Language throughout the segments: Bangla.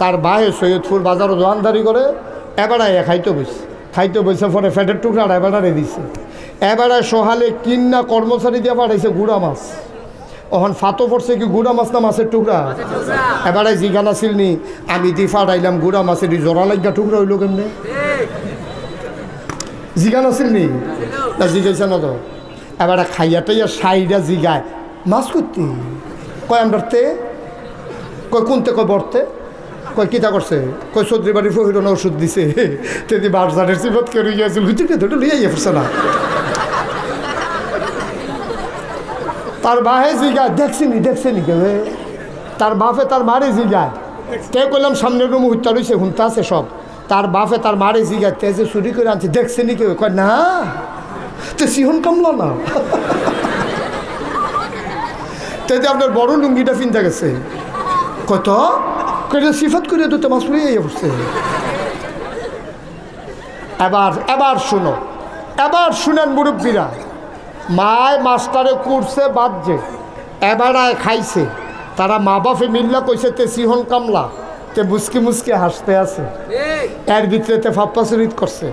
তার বাহে সৈয়দপুর বাজারও দোকানদারি করে, এবারে খাইতে বসে খাইতে বসে পরে ফ্যাটের টুকরা এবারে দিছে। এবারে সহালে কিন্না কর্মচারী দিয়ে পাঠাইছে গুড়া মাছ। ওখান ফাতো পড়ছে কি গুড়া মাছ না মাছের টুকরা? এবারে জিগান আছিল নি আমি দি ফাটাইলাম গুড়া মাছের জোড়া লাগা টুকরা হইল কেমনে? জিগান আছিল নি না জিগাইছে না তো। এবারে খাইয়া টাইয়া সাইডা জিগায়। মাছ করতে কয় আমরা তে কয় কোনতে কয় বর্তে? কয়, কিতা করছে? কয়, চৌধুরী বাড়ির ফহিরন ওষুধ দিছে। তেদি বারজারের সিফত করে গিয়েছিল হুচুকে ধরে লিয়ে গিয়ে না। তার বাহে জিগায় দেখছিনি দেখছিনি কেউ তার বাপে তার মারে জিগায় তে কইলাম, সামনের রুম হত্যা রয়েছে হুনতে আছে সব। তার বাপে তার মারে জিগায় তে যে চুরি করে আনছে দেখছিনি কেউ কয়, না, তে সিহন কামলা না। তে যে আপনার বড় লুঙ্গিটা ফিনতে গেছে। কত কইলে সিফত করে তো মাছ লইয়া পড়ছে। এবার এবার শুনো এবার শুনেন মুরব্বীরা মায় মাস্টারে করছে বাদছে এবারায় খাইছে। তারা মা বাপে মিল্লা কইছে তে সিহন কামলা তে মুসকি মুসকি হাসতে আছে। এর ভিতরে তে ফাপ্পা চুরি করছে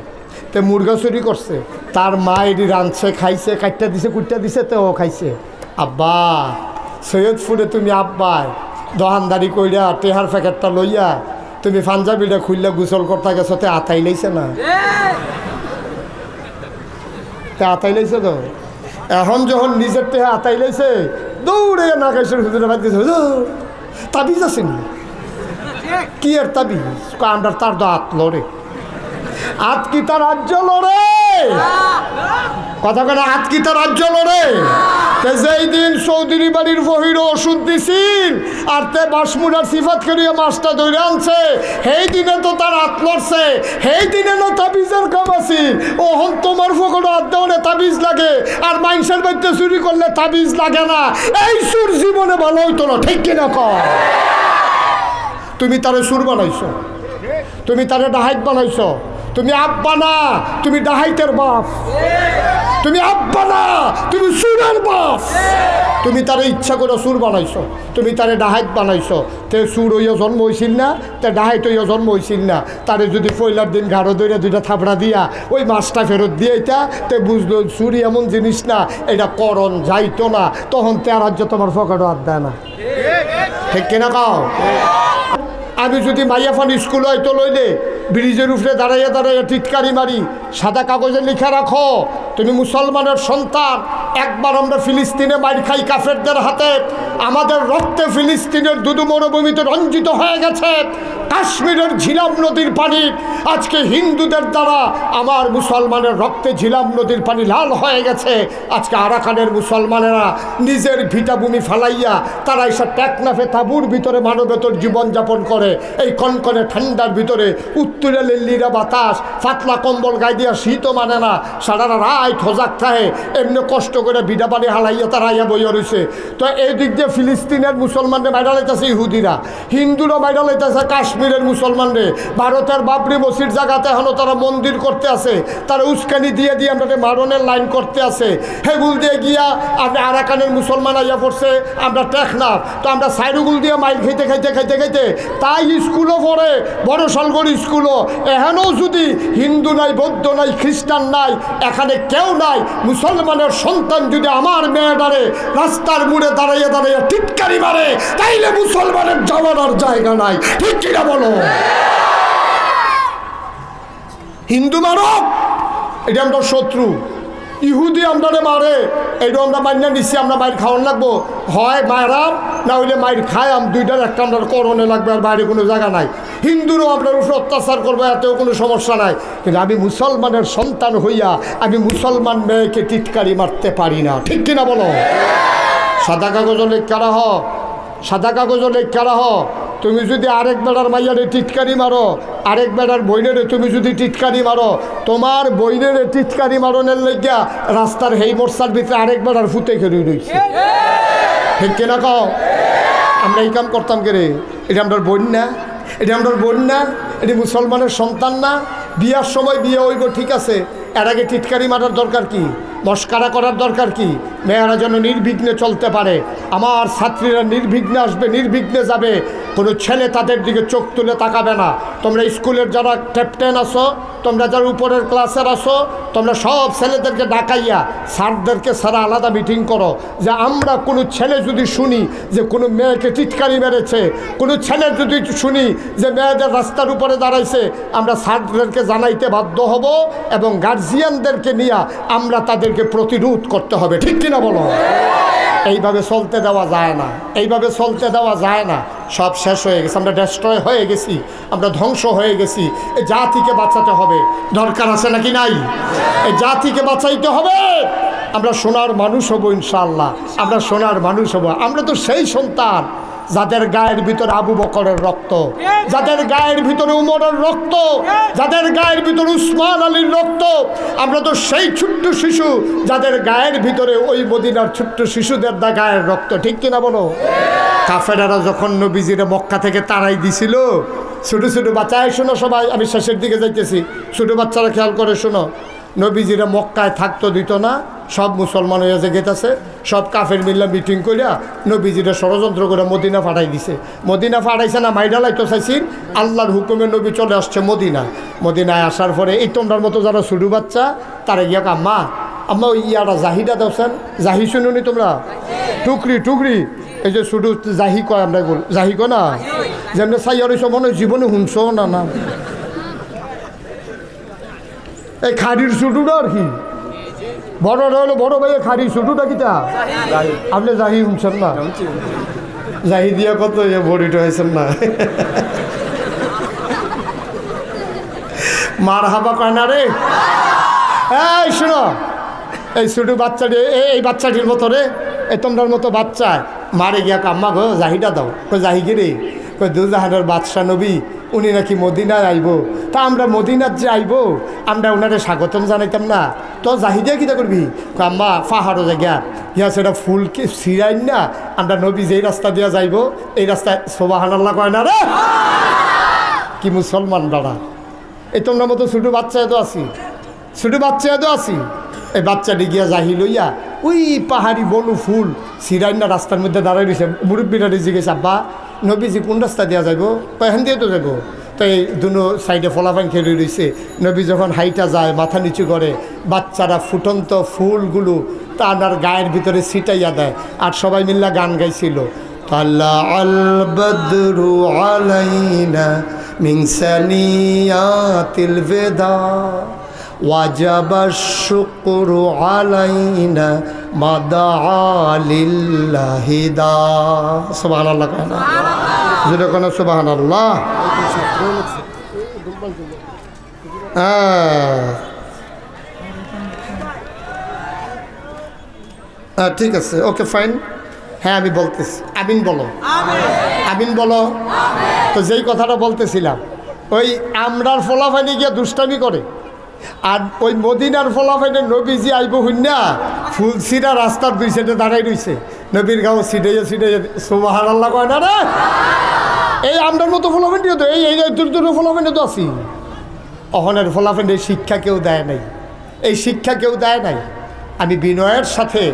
তে মুরগা চুরি করছে। তার মা এটি রাঁধছে খাইছে কাটটা দিছে কুটটা দিছে তে ও খাইছে। আব্বা সৈয়দপুরে তুমি আব্বাই দোকানদারি কইরা টেহার প্যাকেটটা লইয়া তুমি পাঞ্জাবিটা খুললে গুসল করতে গেছো, তে আতাই লাইছে না? তে আতাই লাইছে তো? এখন যখন নিজের টেহা আতাই লাইছে, দৌড়ে নাগেশ্বর হুজুরে বাদ গেছে হুজুর, তাবিজ আছে কি আর তাবিজ? আমরা তার দাঁত লড়ে। আত কি তার রাজ্য লড়ে। কথা কেন আত কি তার রাজ্য লড়ে। যেই দিন চৌধুরী বাড়ির বহির ওষুধ দিছিল, আর তে বাসমুনার সিফাত করিয়া মাছটা ধরে আনছে, সেই দিনে তো তার হাত লড়ছে, সেই দিনে না তাবিজের কাম আছিল। ওহন তোমার ফকড় হাত দেওয়ালে তাবিজ লাগে, আর মাইন্সের বাড়িতে চুরি করলে তাবিজ লাগে না। এই সুর জীবনে ভালো হইতো না, ঠিক কিনা কর তুমি তারে সুর বানাইছো, তুমি তারে ডাহাইত বানাইছো। তুমি আব্বা না, তুমি ডাহাইতের বাপ। তুমি আব্বা না, তুমি সুরের বাপ। তুমি তারে ইচ্ছা করে সুর বানাইছো, তুমি তারে ডাহাইত বানাইছো। তে সুর হইয়া জন্ম হয়েছিল না, তে ডাহাইত হইয়া জন্ম হয়েছিল না। তারে যদি পয়লার দিন ঘাড়ো দইরা দুইটা থাপড়া দিয়া ওই মাছটা ফেরত দিয়ে এটা তে বুঝলো চুরি এমন জিনিস না, এটা করণ যাইতো না। তখন তে রাজ্য তোমার ফকারও আর দেয় না। ঠিক কিনা কাও? আমি যদি মাইয়াফান স্কুল হয়তো লইলে ব্রিজের উপরে দাঁড়াইয়া দাঁড়াইয়া টিটকারি মারি সাদা কাগজে লিখে রাখো তুমি মুসলমানের সন্তান। একবার আমরা ফিলিস্তিনে মার খাই কাফেরদের হাতে, আমাদের রক্তে ফিলিস্তিনের দুদু মরুভূমিতে রঞ্জিত হয়ে গেছে। কাশ্মীরের ঝিলাম নদীর পানি, আজকে হিন্দুদের দ্বারা আমার মুসলমানের রক্তে ঝিলাম নদীর পানি লাল হয়ে গেছে। আজকে আরাকানের মুসলমানেরা নিজের ভিটাভূমি ফেলাইয়া, তারা এসব টেকনাফে তাবুর ভিতরে মানবেতর জীবনযাপন করে। এই কনকনে ঠান্ডার ভিতরে উত্তরে লিল্লিরা বাতাস, ফাতলা কম্বল গায়ে দিয়া শীতও মানে না সারা রায় থজাক থাকে, এমনি কষ্ট করে বিডা পানি হালাইয়া তারা ইয়া বইয়া রয়েছে তো এই দিক দিয়ে ফিলিস্তিনের মুসলমানদের মাইরা লাইতেছে ইহুদিরা। হিন্দুরা মাইরা লাইতেছে কাশ্মীরের মুসলমানরে। ভারতের বাবরি মসজিদ জায়গাতে এখনও তারা মন্দির করতে আছে। তারা উস্কানি দিয়ে দিয়ে আমরা মারণের লাইন করতে আছে। হেগুল দিয়ে গিয়া আপনি আরাকানের মুসলমান আইয়া পড়ছে, আমরা টেকনাফ। তো আমরা সাইরুগুল দিয়ে মাইল খাইতে খাইতে খাইতে খাইতে তাই স্কুলও পড়ে বড় সলগড় স্কুলও। এখানেও যদি হিন্দু নাই, বৌদ্ধ নাই, খ্রিস্টান নাই, এখানে কেউ নাই, মুসলমানের সন্তান যদি আমার মেয়েটারে রাস্তার মুড়ে দাঁড়াইয়া দাঁড়াইয়া টিটকারি মারে, তাইলে মুসলমানের যাওয়ার জায়গা নাই। ঠিক কিনা বলো? হিন্দু মানব, এটা আমরা শত্রু। ইহুদি আমরা মারে, এইটা আমরা মান্য নিচ্ছি আমরা মায়ের খাওয়ান লাগবো। হয় মায়েরাম না হইলে মায়ের খায়াম দুইটার একটা আমরা করণে লাগবে আর বাইরে কোনো জায়গা নাই। হিন্দুরও আপনার উপর অত্যাচার করব, এতেও কোনো সমস্যা নাই। কিন্তু আমি মুসলমানের সন্তান হইয়া, আমি মুসলমান মেয়েকে টিটকারি মারতে পারি না। ঠিক কিনা বলো? সাদা কাগজ লেখারা হ সাদা কাগজ লেখারা হ তুমি যদি আরেক বেড়ার মাইয়ারে টিটকারি মারো, আরেক বেড়ার বইনেরে তুমি যদি টিটকারি মারো, তোমার বইনেরে টিটকারি মারনের লেগিয়া রাস্তার হেই মোর্চার ভিতরে আরেক বেড়ার ফুটে খেলে রয়েছে ঠিক কিনা কও? আমরা এই কাম করতাম কে রে? এটা আমরা বোন না, এটা আমরা বোন না, এটি মুসলমানের সন্তান না। বিয়ার সময় বিয়ে হইব, ঠিক আছে। এর আগে টিটকারি মারার দরকার কি? মস্কারা করার দরকার কি? মেয়েরা যেন নির্বিঘ্নে চলতে পারে। আমার ছাত্রীরা নির্বিঘ্নে আসবে, নির্বিঘ্নে যাবে। কোনো ছেলে তাদের দিকে চোখ তুলে তাকাবে না। তোমরা স্কুলের যারা ক্যাপ্টেন আসো তোমরা যারা উপরের ক্লাসের আসো তোমরা সব ছেলেদেরকে ডাকাইয়া স্যারদেরকে সারা আলাদা মিটিং করো যে আমরা কোনো ছেলে যদি শুনি যে কোনো মেয়েকে টিটকারি মেরেছে, কোনো ছেলে যদি শুনি যে মেয়েদের রাস্তার উপরে দাঁড়াইছে, আমরা স্যারদেরকে জানাইতে বাধ্য হব এবং গার্জিয়ানদেরকে নিয়ে আমরা তাদেরকে প্রতিরোধ করতে হবে, ঠিক কিনা বলো? এইভাবে চলতে দেওয়া যায় না, এইভাবে চলতে দেওয়া যায় না। সব শেষ হয়ে গেছে, আমরা ডেস্ট্রয় হয়ে গেছি, আমরা ধ্বংস হয়ে গেছি। এই জাতিকে বাঁচাতে হবে, দরকার আছে নাকি নাই? এই জাতিকে বাঁচাইতে হবে। আমরা সোনার মানুষ হব ইনশাল্লাহ আমরা সোনার মানুষ হব, আমরা তো সেই সন্তান। যাদের গায়ের ভিতরে আবু বকরের রক্ত, যাদের গায়ের ভিতরে উমরের রক্ত, যাদের গায়ের ভিতরে উসমান আলীর রক্ত, আমরা তো সেই ছোট্ট শিশু যাদের গায়ের ভিতরে ওই মদিনার ছোট্ট শিশুদের দা গায়ের রক্ত, ঠিক কিনা বলো? কাফেরারা যখন নবীজিরা মক্কা থেকে তারাই দিছিল ছোটো ছোটো বাচ্চায় শোনো সবাই, আমি শেষের দিকে যাইতেছি, ছোটো বাচ্চারা খেয়াল করে শোনো, নবীজিরা মক্কায় থাকতো, দিত না সব মুসলমান হয়ে গেতেছে সব কাফের মিল্লা মিটিং করিয়া নবীজিরা ষড়যন্ত্র করে মদিনা ফাটাই দিছে। মদিনা ফাটাইছে না মাইডালাই তো চাইছি, আল্লাহর হুকুমে নবী চলে আসছে মদিনা মদিনায় আসার পরে এই তোমরার মতো যারা ছোটো বাচ্চা, তারা গিয়া আম্মা আম্মা ওই ইয়ারা জাহিদা দেওছেন? জাহি শুনুনি তোমরা? টুকরি টুকরি। এই যে শুধু জাহি কয় আমরা জাহি কয় না? যেমনি চাই আর মনে জীবনে শুনছ না না? এই খাড়ির শুটুটা আর কি? বড় হলো বড় ভাইয়ের খাড়ির শুটুটা কিটা আপনি জাহি শুনছেন না? জাহি দিয়া কত বড়িটা হয়েছেন না? মার হাবা কয় না রে? এই শোনো, এই ছোটো বাচ্চাটি এই বাচ্চাটির মতো রে, এই তোমরার মতো বাচ্চা। মারে গিয়া কাম্মা গো, জাহিটা দাও। কই জাহি রে? কই দুজাহানের বাদশাহ নবী, উনি নাকি মদিনায় আইব। তা আমরা মদিনার যে আইব, আমরা ওনারে স্বাগতম জানাইতাম না। তো জাহিদিয়া কিতা করবি? আম্মা পাহাড়ও জায়গা। ইয়া সেটা ফুলকে সিরাইন না? আমরা নবী যেই রাস্তা দিয়া যাইব, এই রাস্তায় সোবাহান আল্লাহ কয় না রে? কি মুসলমান দাঁড়া এই তোমরা মতো ছোটো বাচ্চা এত আছি। ছোটো বাচ্চা এত আছি। এই বাচ্চাটি গিয়া জাহি লইয়া ওই পাহাড়ি বনু ফুল সিরাইনা রাস্তার মধ্যে দাঁড়াই রয়েছে মুরব্বীরা জিজ্ঞেস আব্বা, নবীজি কোন রাস্তা দেওয়া যাইব? এখান দিয়ে তো যাব তো এই দুনো সাইডে ফলাফান খেলে রয়েছে নবী যখন হাইটা যায় মাথা নিচু করে বাচ্চারা ফুটন্ত ফুলগুলো তার গায়ের ভিতরে ছিটাইয়া দেয় আর সবাই মিল্লা গান গাইছিল طلع البدر علينا من ثنيات الوداع وجب الشكر علينا ما دعا لله دا سبحان الله كنا যেটা কোনো সুবাহান আল্লাহ হ্যাঁ ঠিক আছে ওকে ফাইন হ্যাঁ আমি বলতেছি। আমিন বলো। আমিন। বলো। তো যেই কথাটা বলতেছিলাম ওই আমরার ফলাফাইনে গিয়ে দুষ্টামি করে আর ওই মদিনার ফলাফাইনে নবীজি আইব হুন্না ফুলসিরা রাস্তার দুই সাইডে দাঁড়াই রইছে। নবীর গাঁও সিটাইয়া সিটাইয়া সোমাহার আল্লাহ কয় না রে? এই আমরার মতো ফলাফাইনিও তো, এই এই দূর দূর ফলাফাইনে তো আছি। অহনের ফলাফাইনে শিক্ষা কেউ দেয় নাই। এই শিক্ষা কেউ দেয় নাই। আমি বিনয়ের সাথে,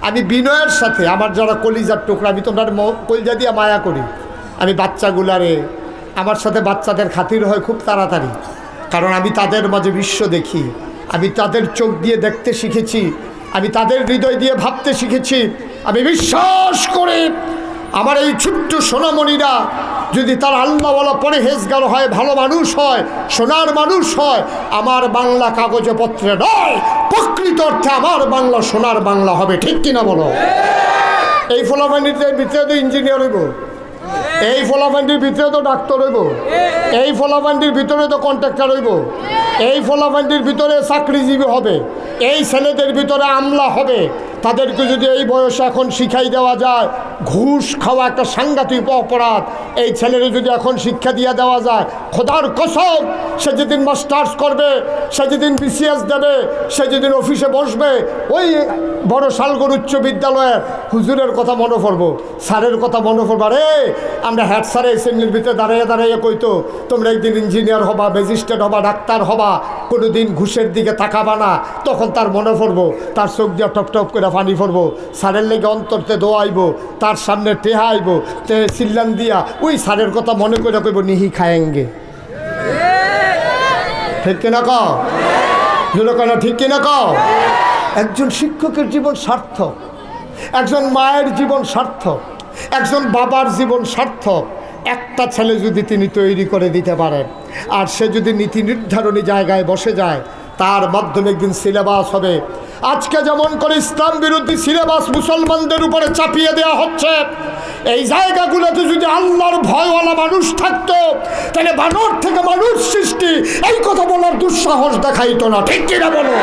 আমি বিনয়ের সাথে আমার যারা কলিজার টুকরা, আমি তোমরা কলিজা দিয়ে মায়া করি। আমি বাচ্চাগুলারে, আমার সাথে বাচ্চাদের খাতির হয় খুব তাড়াতাড়ি। কারণ আমি তাদের মাঝে বিশ্ব দেখি। আমি তাদের চোখ দিয়ে দেখতে শিখেছি। আমি তাদের হৃদয় দিয়ে ভাবতে শিখেছি। আমি বিশ্বাস করে আমার এই ছোট্ট সোনামণিরা যদি তার আল্লাহওয়ালা পরেহেজগার হয় ভালো মানুষ হয় সোনার মানুষ হয় আমার বাংলা কাগজে পত্রে নয় প্রকৃত অর্থে আমার বাংলা সোনার বাংলা হবে ঠিক কিনা বলো? এই ফলাফানির ভিতরে তো ইঞ্জিনিয়ার হইব এই ফলাফান্ডির ভিতরে তো ডাক্তার হইব এই ফলাফান্ডির ভিতরে তো কন্ট্রাক্টর হইব এই ফলাফান্ডির ভিতরে চাকরিজীবী হবে এই ছেলেদের ভিতরে আমলা হবে তাদেরকে যদি এই বয়সে এখন শিখাই দেওয়া যায় ঘুষ খাওয়া একটা সাংঘাতিক অপরাধ। এই ছেলের যদি এখন শিক্ষা দিয়ে দেওয়া যায়, খোদার কসম, সে যেদিন মাস্টার্স করবে, সে যেদিন বিসিএস দেবে, সে যেদিন অফিসে বসবে, ওই বড় শালগর উচ্চ বিদ্যালয়ের হুজুরের কথা মনে পড়ব। স্যারের কথা মনে পড়ব। রে আমরা হেড স্যারে অ্যাসেম্বলির ভিতরে দাঁড়িয়ে দাঁড়িয়ে কইতো, তোমরা একদিন ইঞ্জিনিয়ার হবা, ম্যাজিস্ট্রেট হবা, ডাক্তার হবা কোনো দিন ঘুষের দিকে তাকাবা না। তখন তার মনে পড়ব, তার চোখ দিয়ে টপ টপ করে পানি পড়ব। স্যারের লেগে অন্তরতে দোয়াইব। তার সামনে টেহা আইব তে চিল্লান দিয়া, ওই সারের কথা মনে করে কইব, নিহি খায়েঙ্গে। ঠিক কিনা কও? কেন, ঠিক কিনা কও? একজন শিক্ষকের জীবন সার্থক, একজন মায়ের জীবন সার্থক, একজন বাবার জীবন সার্থক। একটা ছেলে যদি তিনি তৈরি করে দিতে পারেন, আর সে যদি নীতি নির্ধারণী জায়গায় বসে যায়, তার মাধ্যমে একদিন সিলেবাস হবে। আজকে যেমন করে ইসলাম বিরোধী সিলেবাস মুসলমানদের উপরে চাপিয়ে দেওয়া হচ্ছে, এই জায়গাগুলোতে যদি আল্লাহর ভয়ওয়ালা মানুষ থাকতো, তাহলে বানর থেকে মানুষ সৃষ্টি, এই কথা বলার দুঃসাহস দেখাইতো না। ঠিক কিনা বলো?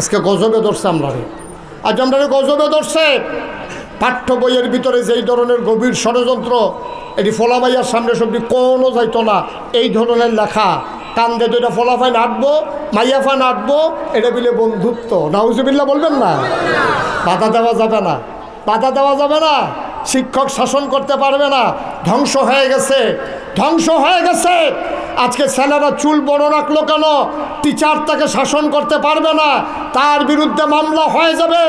আজকে গজবে ধরছে আমরা আজ আমরা গজবে ধরছে। পাঠ্য বইয়ের ভিতরে যেই ধরনের গভীর ষড়যন্ত্র, এটি ফলামাইয়ার সামনে সবটি কোনো যাইতো না। এই ধরনের লেখা কান্দে দুইটা ফলাফাইন আঁটবো মাইয়াফান আঁটবো, এটা বিলে বন্ধুত্ব। নাউজুবিল্লা বলবেন না? বাধা দেওয়া যাবে না। বাধা দেওয়া যাবে না। শিক্ষক শাসন করতে পারবে না। ধ্বংস হয়ে গেছে। ধ্বংস হয়ে গেছে। আজকে ছেলেরা চুল বড় রাখল কেন? টিচার তাকে শাসন করতে পারবে না। তার বিরুদ্ধে মামলা হয়ে যাবে।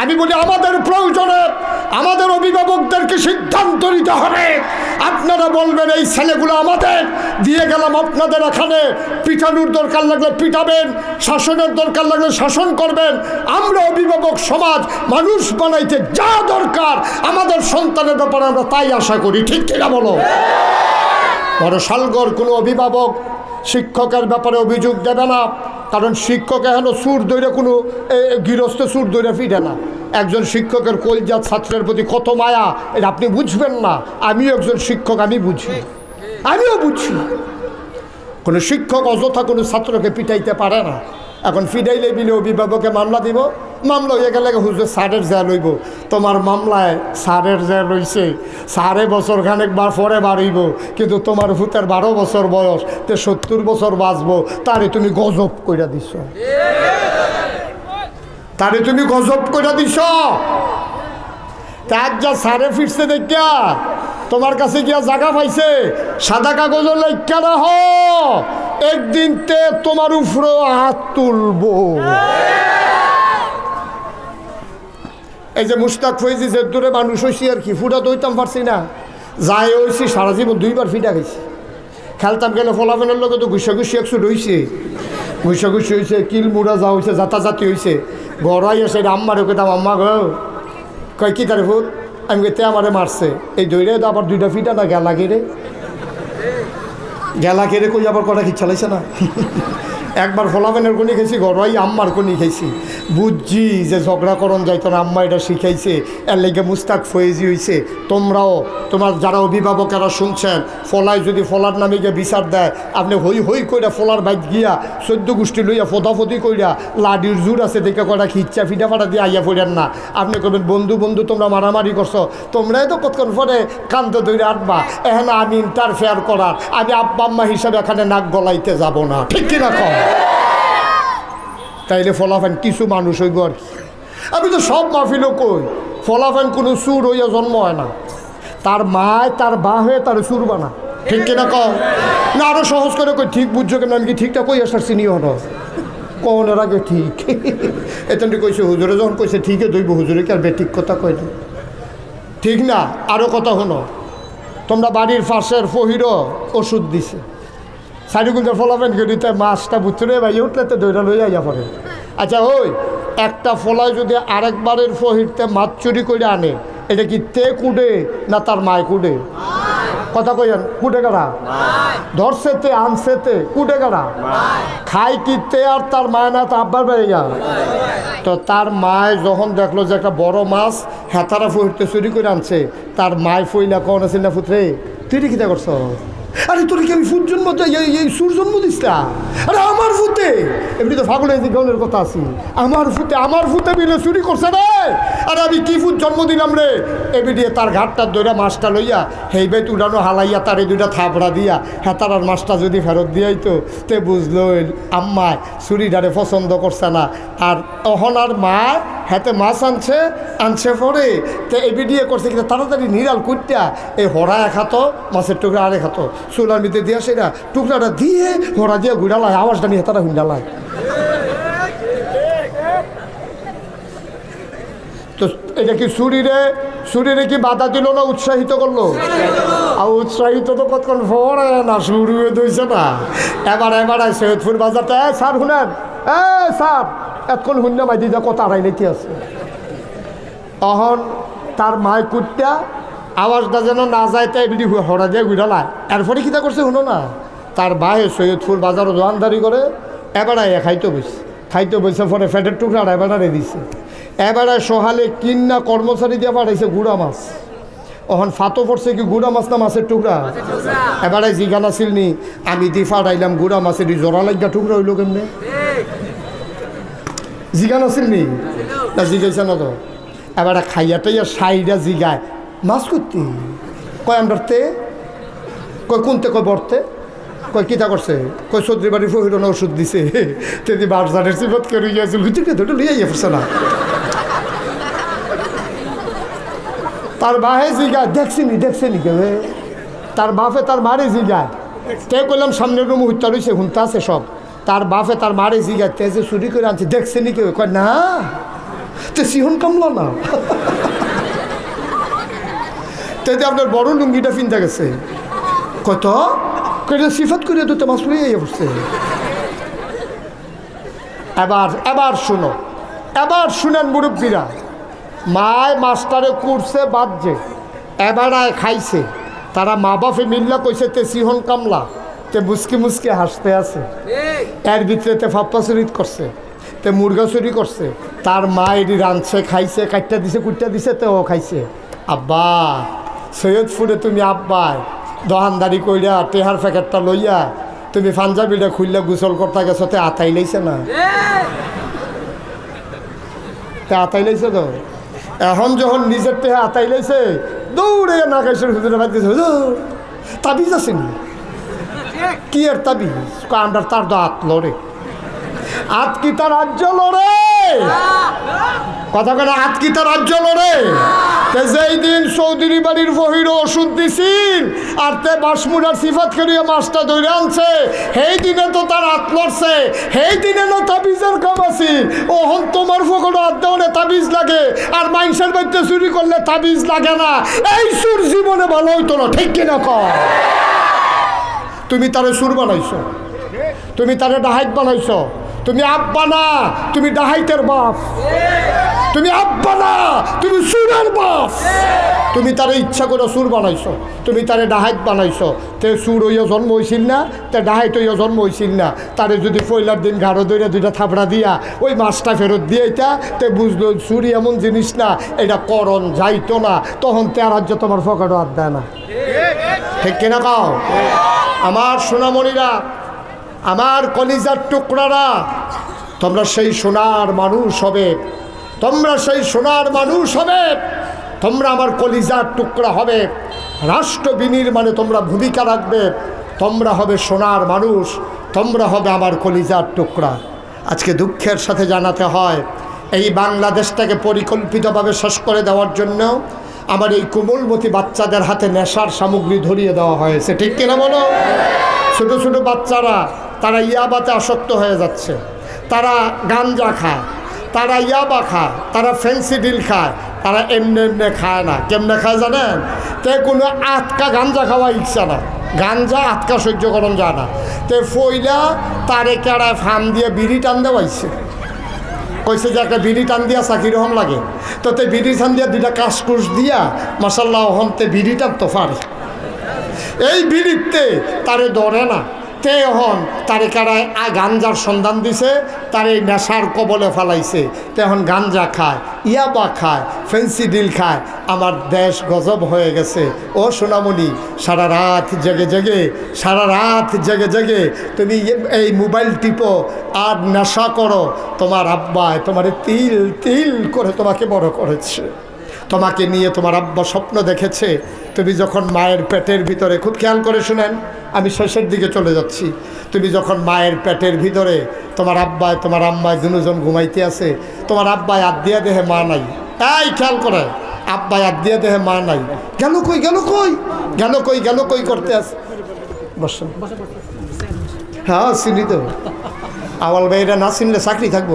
আমি বলি, আমাদের প্রয়োজনে আমাদের অভিভাবকদেরকে সিদ্ধান্ত নিতে হবে। আপনারা বলবেন, এই ছেলেগুলো আমাদের। দিয়ে গেলাম আপনাদের এখানে। পিটানোর দরকার লাগলে পিটাবেন, শাসনের দরকার লাগলে শাসন করবেন। আমরা অভিভাবক সমাজ, মানুষ বানাইতে যা দরকার, আমাদের সন্তানের ব্যাপারে আমরা তাই আশা করি। ঠিক কিনা বলো? বড় সালগর কোনো অভিভাবক শিক্ষকের ব্যাপারে অভিযোগ দেবে না, কারণ শিক্ষক এখন সুর দৈরে কোনো গৃহস্থ সুর দৈরে ফিরে না। একজন শিক্ষকের কলজাত ছাত্রের প্রতি কত মায়া, এটা আপনি বুঝবেন না। আমিও একজন শিক্ষক, আমি বুঝি। আমিও বুঝি। কোনো শিক্ষক অযথা কোনো ছাত্রকে পিটাইতে পারে না। এখন ফিডাইলে বিলে অভিভাবকে মামলা দিব। মামলা হয়ে গেলে হুজুর স্যারের জেল হইব। তোমার মামলায় স্যারের জেল হইছে। সাড়ে বছর খানেক বার পরে বাড়িব কিন্তু তোমার ভূতের বারো বছর বয়স, তে সত্তর বছর বাঁচবো, তারে তুমি গজব কইরা দিছ। তারে তুমি গজব কইরা দিছ। তার যা সারে ফিরছে দেখিয়া, তোমার কাছে গিয়া জায়গা পাইছে, সাদা কাগজের লেখা রাহ। একদিন তে তোমার উপরে হাত তুলবো। এই যে মুস্তাক ফৈজি যে দূরে মানুষ হয়েছি আর কি, ফুটা দইতাম পারছি না। যাই হয়েছি সারা জীবন দুইবার ফিটা খাইছি। খেলতাম গেলে ফলাফলের লোক তো গুসা গুসি একশো রইছে গুসা গুসি হয়েছে কিল মুড়া যা হয়েছে জাতাজাতি হয়েছে গড়াই এসে আম্মারে কেতাম আম্মা গো, কয় কি তারে ফুট আমি তে আমারে মারছে। এই দইরে তো আবার দুইটা ফিটা না, গেলা গেরে গেলা কেড়ে কই আবার কটা কি চালাইছে না? একবার ফলাফেনের কোনি খাইছি ঘরোয়াই আম্মার কোনি খাইছি বুঝছি যে ঝগড়া করণ যাইতো না আম্মা এটা শিখাইছে, এর লেগে মুস্তাক ফয়েজি হইছে। তোমরাও, তোমার যারা অভিভাবকেরা শুনছেন ফলায় যদি ফলার নামে গিয়ে বিচার দেয়, আপনি হই হই কইরা ফলার বাইক গিয়া সদ্য গোষ্ঠী লইয়া ফদাফদি কইরা লাডির জোর আছে, দেখে কটা খিচ্চা ফিটা ফাটা দিয়ে আইয়া পড়েন না। আপনি করবেন বন্ধু বন্ধু, তোমরা মারামারি করছ, তোমরাই তো কতক্ষণ পরে কান্ত ধরে আটবা। এখন আমি ইন্টারফেয়ার করার, আমি আব্বা আম্মা হিসাবে এখানে নাক গলাইতে যাব না। ঠিক কিনা কম তাইলে ফলাফান কিছু মানুষ হইব আর কি। আমি তো সব মাহফিলও কই, ফলাফান কোনো সুর হইয়া জন্ম হয় না। তার মায়, তার বা হয়ে তার সুর বানা। ঠিক কিনা কম না, আরও সহজ করে কই, ঠিক বুঝছ কেন আমি কি ঠিকটা কই আসার চিনি হন কনের আগে ঠিক। এতেন কইছে, হুজুরে যখন কইছে, ঠিকই দইব হুজুরে, কি আর বেঠিক কথা কই ঠিক না আরও কথা হনো তোমরা বাড়ির পাশের ফহির ওষুধ দিছে। সাইডুগুলোর ফলাফেন গেড়িতে মাছটা বুথরে ভাই, উঠলে তো দইটা লই আইয়া পড়ে। আচ্ছা ওই, একটা ফলায় যদি আরেকবারের ফহিরতে মাছ চুরি করে আনে, এটা কি তে কুডে না তার মায় কুডে? কথা কইন কুডে গাড়া ধরছে তে, আনছে তে, কুডে গাড়া খাই কি তে আর তার মায় না, তো আব্বার বেড়ে তো তার মায় যখন দেখল যে একটা বড় মাছ হেতারা ফুটতে চুরি করে আনছে, তার মায় ফইলা কন আছিল না ফুটরে তুই রেখিতা করছ? আরে তোর কি আমি ফুট জন্ম এই সুর জন্ম দিস না? আরে আমার ফুতে এমনি তো ফাগুলে গনের কথা আছি। আমার ফুতে আমার ফুতে মিলে চুরি করছে রে! আরে আমি কি ফুট জন্ম দিলাম রে? দিয়ে তার ঘাটটা দইরা মাছটা লইয়া হেই বেত উড়ানো হালাইয়া তার এই দুইটা থাপড়া দিয়া হেতার আর মাছটা যদি ফেরত দিয়াই তো তে বুঝলো আম্মায়, চুরিটারে পছন্দ করছে না। আর অহনার মা হাতে মাছ আনছে আনছে পরে তো এবি দিয়ে করছে কিন্তু তাড়াতাড়ি নিরাল কুটটা এই হরা এক হাতো মাছের টুকরা আরেক হাতো চুলার মধ্যে দিয়ে সেটা টুকরাটা দিয়ে হরা দিয়ে ঘুরালায় আওয়াজটা নিয়ে তারা হুন্ডালায়। তো এটা কি শরীরে শরীরে কি বাধা দিল না উৎসাহিত করল? আর উৎসাহিত তো কতক্ষণ পরে না শুরু হয়ে দইছে না। এবার এবার সৈয়দপুর বাজারটা এ স্যার শুনেন এ স্যার। এতক্ষণ শূন্য মাই দিদা কত আড়াই নাইতে আছে। অহন তার মায় কুটটা আওয়াজটা যেন না যায়, তাই বিড়ি হরা দিয়ে ঘুরালায় এরপরে কিতা করছে শুনো না? তার ভাই সৈয়দপুর বাজারও দোয়ানদারি করে এবারে খাইতে বসে। খাইতে বসে পরে ফ্যাটের টুকরা এবারে দিছে। এবারে সহালে কিন্না কর্মচারী দিয়ে পাঠাইছে গুড়া মাছ। ওহন ফাতো পড়ছে কি গুড়া মাছ না মাছের টুকরা? এবারে জিগান আছিল নি আমি দি ফাটাইলাম গুড়া মাছের জোড়া লাগা টুকরা হইল কেমনে? জিগান আছিল নি? না, জিগাইছে না তো। এবারে খাইয়া টাইয়া সাইডা জিগায়। মাছ করতে কয় আমরাতে কয় কোনতে কয় বর্তে? কয় কিতা করছে? কয় সদ্রি বাড়ির ফহিরন ওষুধ দিছে। তেদি বারজানের সিফত করে গিয়েছিল ভিতরে ধরে লইয়া পড়ছে না। তার বাহে জিগায়। দেখছিনি দেখছিনি কেউ তার বাপে তার মারে জিগায়। তে কইলাম সামনের রুম হত্যা রয়েছে হুনতা আছে সব। তার বাপে তার মারে জিগায় তে যে চুরি করে আনছে দেখছেনি কেউ? কয়, না, তো সিহন কামলা না। তেদি আপনার বড় লুঙ্গিটা ফিনতে গেছে। কত কইটা সিফাত করে তো মাছ লইয়া পড়ছে। এবার এবার শুনো, এবার শুনেন মুরব্বীরা, মায় মাস্টারে কুরছে বাজছে এবারায় খাইছে। তারা মা বাপে মিল্লা কইছে, তে সিহন কামলা। তে মুসকি মুসকি হাসতে আছে। এর ভিতরে তে ফাপ্পা চুরিত করছে তে মুরগা চুরি করছে তার মা এটি রাঁধছে খাইছে কাটটা দিছে কুটটা দিছে তে ও খাইছে। আব্বা সৈয়দপুরে তুমি আব্বাই দহানদারি কইরা টেহার প্যাকেটটা লইয়া তুমি পাঞ্জাবিটা খুললে গোসল করতে গেছো তে আতাই লাইছে না? তে আতাই লাইছে তো? এখন যখন নিজের টেহা আতাই লাইছে দৌড়ে নাগেশ্বর হুজুরে বাদ দিয়েছে হুজুর তাবিজ আছে নি কি তাবিজ কয় আমরা তার তো আত লড়ে। আত কি তার রাজ্য লড়ে? কথা কেন আত কি তার রাজ্য লড়ে? যেই দিন চৌধুরী বাড়ির বহির ওষুধ দিছিল, আর তে বাসমুড়ার সিফাত করিয়া মাছটা ধরে আনছে, সেই দিনে তো তার হাত লড়ছে, সেই দিনে না তাবিজের কাম আছিল। ওহন তোমার ফকড় হাত দেওয়ানে তাবিজ লাগে, আর মাইনসের বাড়িতে চুরি করলে তাবিজ লাগে না। এই সুর জীবনে ভালো হইতো না, ঠিক কিনা কর তুমি তারে সুর বানাইছো। তুমি তারে ডাহাইত বানাইছো। তুমি আব্বা না, তুমি ডাহাইতের বাপ। তুমি আব্বা না, তুমি সুরের বাপ। তুমি তারে ইচ্ছা করে সুর বানাইছো। তুমি তারে ডাহাইত বানাইছো। তে সুর হইয়া জন্ম হয়েছিল না, তে ডাহাইত হইয়া জন্ম হয়েছিল না। তারে যদি পয়লার দিন ঘাড়ো দইরা দুইটা থাপড়া দিয়া ওই মাছটা ফেরত দিয়ে এটা তে বুঝলো চুরি এমন জিনিস না, এটা করণ যাইতো না। তখন তে রাজ্য তোমার ফকাটো হাত দেয় না। ঠিক কিনা কাও? আমার সোনামণিরা, আমার কলিজার টুকরারা, তোমরা সেই সোনার মানুষ হবে। তোমরা সেই সোনার মানুষ হবে। তোমরা আমার কলিজার টুকরা হবে। রাষ্ট্র বিনির্মাণে তোমরা ভূমিকা রাখবে। তোমরা হবে সোনার মানুষ। তোমরা হবে আমার কলিজার টুকরা। আজকে দুঃখের সাথে জানাতে হয়, এই বাংলাদেশটাকে পরিকল্পিতভাবে শেষ করে দেওয়ার জন্য আমার এই কোমলমতি বাচ্চাদের হাতে নেশার সামগ্রী ধরিয়ে দেওয়া হয়েছে। ঠিক কিনা বলো? ছোটো ছোটো বাচ্চারা, তারা ইয়াবাতে আসক্ত হয়ে যাচ্ছে। তারা গাঞ্জা খায়, তারা ইয়াবা খায়, তারা ফেন্সি ডিল খায়, তারা এমনি এমনি খায় না। কেমনে খায় জানেন? তে কোনো আটকা গাঞ্জা খাওয়া ইচ্ছা না। গাঞ্জা আটকা সহ্য করণ যায় না। তে ফইলা তারে কেড়ায় ফার্ম দিয়ে বিড়ি টান দেওয়াইছে। কইছে যে একটা বিড়ি টান দিয়া চাকি রকম লাগে। তো তে বিড়ি টান দিয়া দুইটা কাশকুশ দিয়া মাসাল্লাহ হমতে বিড়ি টান তো পারে এই বিড়িতে তারে ধরে না। তে হন। তারে কারায় গাঞ্জার সন্ধান দিছে, তার এই নেশার কবলে ফেলাইছে। তেহন গাঞ্জা খায়, ইয়াবা খায়, ফেন্সি ডিল খায়। আমার দেশ গজব হয়ে গেছে। ও সোনামণি, সারা রাত জেগে জেগে, সারা রাত জেগে জেগে তুমি এই মোবাইল টিপো, আর নেশা করো। তোমার আব্বায় তোমার তিল তিল করে তোমাকে বড় করেছে। তোমাকে নিয়ে তোমার আব্বা স্বপ্ন দেখেছে। তুমি যখন মায়ের পেটের ভিতরে, খুব খেয়াল করে শুনেন, আমি শেষের দিকে চলে যাচ্ছি। তুমি যখন মায়ের পেটের ভিতরে, তোমার আব্বায়, তোমার আম্মায় দুজন ঘুমাইতে আছে, তোমার আব্বায় আদিয়া দেহে মা নাই। এই খেয়াল করে, আব্বায় আদিয়া দেহে মা নাই। গেল কই গেল কই? গেল কই গেল কই করতে আছে? বসেন হ্যাঁ চিনি তো। আওয়াল ভাইরা না চিনলে চাকরি থাকব।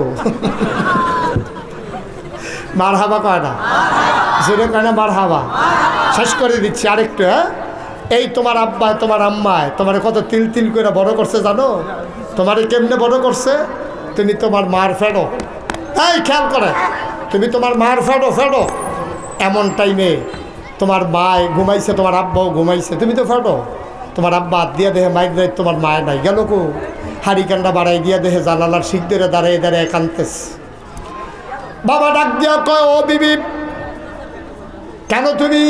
মার হাবা কয় না? জোরে কয় না মার হাবা শেষ করে দিচ্ছি আরেকটু হ্যাঁ? এই তোমার আব্বায় তোমার আম্মায় তোমার কত তিল তিল করে বড় করছে জানো? তোমার কেমনে বড় করছে? তুমি তোমার মার ফেডো। এই, খেয়াল করে। তুমি তোমার মার ফেডো ফেডো। এমন টাইমে তোমার মায় ঘুমাইছে, তোমার আব্বাও ঘুমাইছে। তুমি তো ফেডো। তোমার আব্বা হাত দিয়া দেহে মাইক দেয়, তোমার মায় নাই। গেল কো? হারিকান্ডা বাড়াই দিয়া দেহে জানালার শিখ ধরে দাঁড়িয়ে দাঁড়িয়ে কানতেস বাবা ডাক দিয়া কয়, ও বিবি, কেন তুমি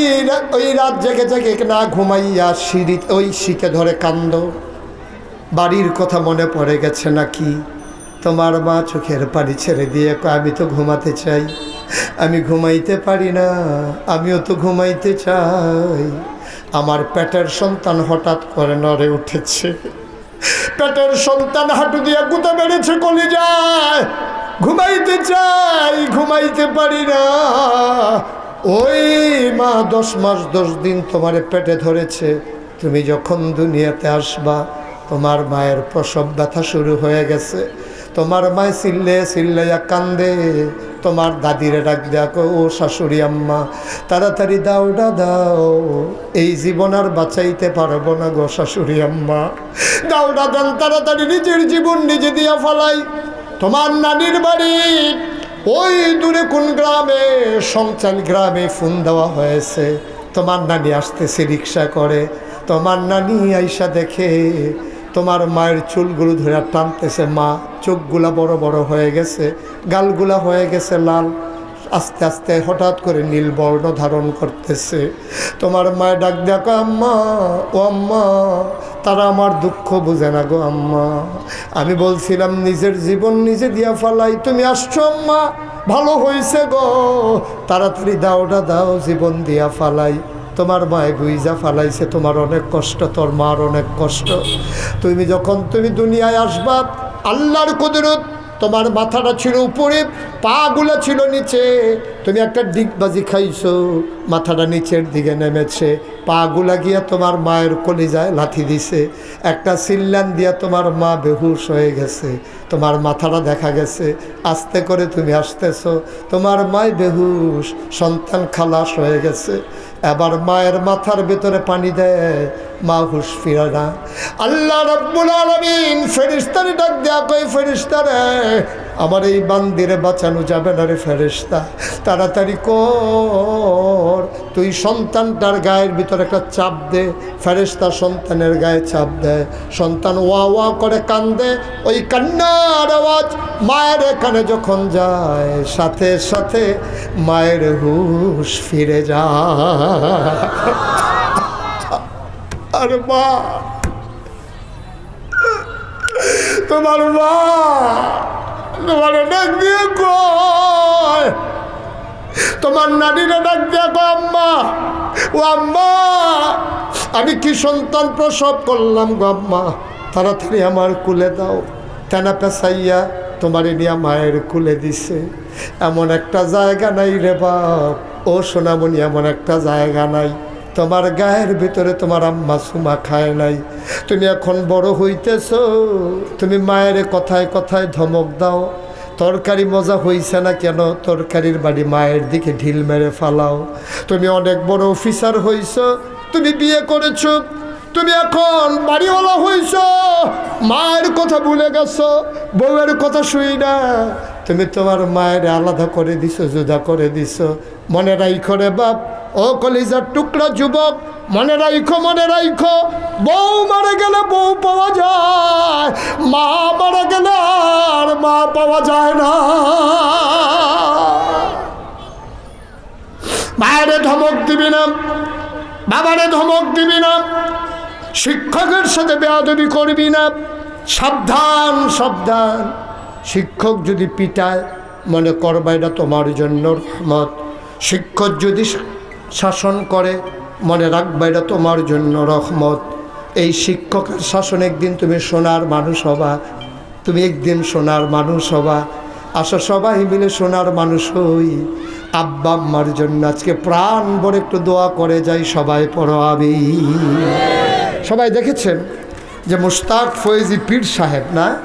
ওই রাত জেগে জেগে না ঘুমাইয়া সিঁড়ি, ওই শিখে ধরে কান্দ? বাড়ির কথা মনে পড়ে গেছে নাকি? তোমার মা চোখের পানি ছেড়ে দিয়ে আমি তো ঘুমাতে চাই, আমি ঘুমাইতে পারি না, আমিও তো ঘুমাইতে চাই। আমার পেটের সন্তান হঠাৎ করে নড়ে উঠেছে। পেটের সন্তান হাঁটু দিয়ে গুঁতো বেড়েছে কলি যায় ঘুমাইতে চাই, ঘুমাইতে পারি না। ওই মা দশ মাস, দশ দিন তোমার পেটে ধরেছে। তুমি যখন দুনিয়াতে আসবা, তোমার মায়ের প্রসব ব্যথা শুরু হয়ে গেছে। তোমার মায় চিল্লে চিল্লাইয়া কান্দে, তোমার দাদিরে ডাক দেখো, ও শাশুড়ি আম্মা, তাড়াতাড়ি দাওটা দাও। এই জীবন আর বাঁচাইতে পারব না গো শাশুড়ি আম্মা। দাওটা দেন, তাড়াতাড়ি নিজের জীবন নিজে দিয়া ফলাই। তোমার নানির বাড়ি, ওই দূরে কোন গ্রামে সংচাল গ্রামে ফোন দেওয়া হয়েছে। তোমার নানি আসতেছে, রিক্সা করে। তোমার নানি আইসা দেখে, তোমার মায়ের চুলগুলো ধরে টানতেছে মা। চোখগুলা বড় বড় হয়ে গেছে, গালগুলা হয়ে গেছে লাল। আস্তে আস্তে হঠাৎ করে নীল বর্ণ ধারণ করতেছে। তোমার মায়ের ডাক দেখো, আম্মা, ও আম্মা, তারা আমার দুঃখ বুঝে না গো আম্মা। আমি বলছিলাম, নিজের জীবন নিজে দিয়া ফালাই। তুমি আসছো, আম্মা। ভালো হয়েছে গো। তাড়াতাড়ি দাওটা দাও, জীবন দিয়া ফালাই। তোমার মায়ে গুইজা ফালাইছে, তোমার অনেক কষ্ট, তোর মার অনেক কষ্ট। তুমি যখন, তুমি দুনিয়ায় আসবা, আল্লাহর কুদরত তোমার মাথাটা ছিল উপরে, পাগুলো ছিল নিচে। তুমি একটা ডিগবাজি খাইছো, মাথাটা নিচের দিকে নেমেছে। পাগুলা গিয়া তোমার মায়ের কলিজায় লাথি দিছে। একটা সিল্লান দিয়া তোমার মা বেহুশ হয়ে গেছে। তোমার মাথাটা দেখা গেছে, আস্তে করে তুমি আসতেছো। তোমার মায় বেহুশ, সন্তান খালাস হয়ে গেছে। এবার মায়ের মাথার ভেতরে পানি দেয়, মা হুশ ফিরে না। আল্লাহ রব্বুল আলমিন ফেরিস্তারে ডাক দেয়া কই ফেরিস্তারে আমার এই বান্দিরে বাঁচানো যাবে না রে ফেরিস্তা তাড়াতাড়ি কর। তুই সন্তানটার গায়ের ভিতরে একটা চাপ দে। ফেরিস্তা সন্তানের গায়ে চাপ দেয় সন্তান ওয়া ওয়া করে কান্দে। ওই কান্নার আওয়াজ মায়ের এখানে যখন যায়, সাথে সাথে মায়ের হুশ ফিরে যায়। আর মা! তোমার মা! তোমার ডাক দিয়ে কয়। তোমার নানিরা ডাক দিয়ে কয়, আম্মা, ও আম্মা, আমি কি সন্তান প্রসব করলাম গো আম্মা? তাড়াতাড়ি আমার কুলে দাও। তেনা পেঁচাইয়া তোমার নিয়ে মায়ের কুলে দিছে? এমন একটা জায়গা নাই রে বাপ। ও সোনামণি, এমন একটা জায়গা নাই। তোমার গায়ের ভিতরে তোমার আম্মা সুমা খায় নাই। তুমি এখন বড় হইতেছ, তুমি মায়ের কথায় কথায় ধমক দাও। তরকারি মজা হইছে না কেন? তরকারির বাড়ি মায়ের দিকে ঢিল মেরে ফালাও। তুমি অনেক বড় অফিসার হইছ, তুমি বিয়ে করেছ, তুমি এখন বাড়িওয়ালা হইছ। মায়ের কথা ভুলে গেছো, বউয়ের কথা শুই না। তুমি তোমার মায়ের আলাদা করে দিছো, জুদা করে দিছো। মনে রাইখো রে বাপ, ও কলিজার টুকরা যুবক, মনে রাইখো মনে রাইখো, বউ মারা গেলে বউ পাওয়া যায়, মা মারা গেলে আর মা পাওয়া যায় না। মায়েরে ধমক দিবি না, বাবারে ধমক দিবি না, শিক্ষকের সাথে বেয়াদবি করবি না, সাবধান সাবধান। শিক্ষক যদি পিটায়, মনে করবা এটা তোমার জন্য রহমত। শিক্ষক যদি শাসন করে, মনে রাখবা এটা তোমার জন্য রহমত। এই শিক্ষকের শাসন একদিন তুমি সোনার মানুষ হবা, তুমি একদিন সোনার মানুষ হবা। আসো সবাই মিলে সোনার মানুষ হই। আব্বা আম্মার জন্য আজকে প্রাণ ভরে একটু দোয়া করে যাই সবাই পড়ো আমি। সবাই দেখেছেন যে মুস্তাক ফয়েজি পীর সাহেব না?